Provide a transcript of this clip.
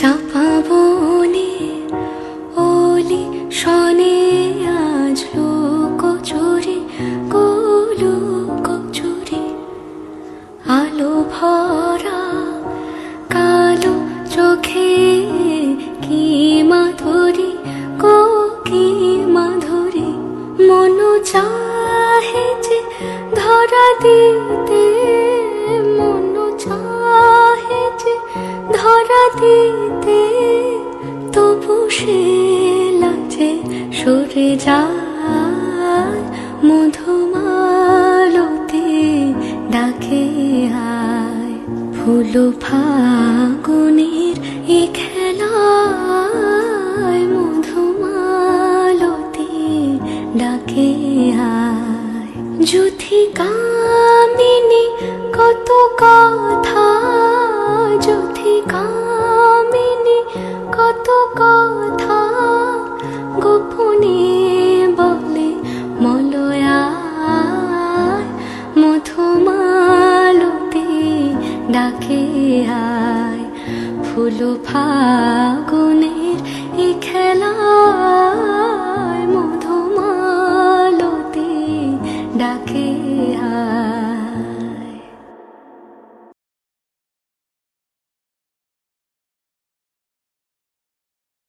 চাপা বনে ওলি শনে আজ লোক চুরি গোলো কচুরি আলো ভরা কালো চোখে কি মাধুরী কো কি মাধুরী। মন চাহে যে ধরা দিতে সে লাজে সরে যায় মধুমালতে ডাকে আয়। ফুল ফাগুনের এ খেলায় মধুমালতে ডাকে আয়। যুথি কামিনী, কত কথা। যুথি কামিনী, কত কথা। ডাকে আয়। ফুল ফাগুনের এ খেলায় মধুমালতি ডাকে আয়।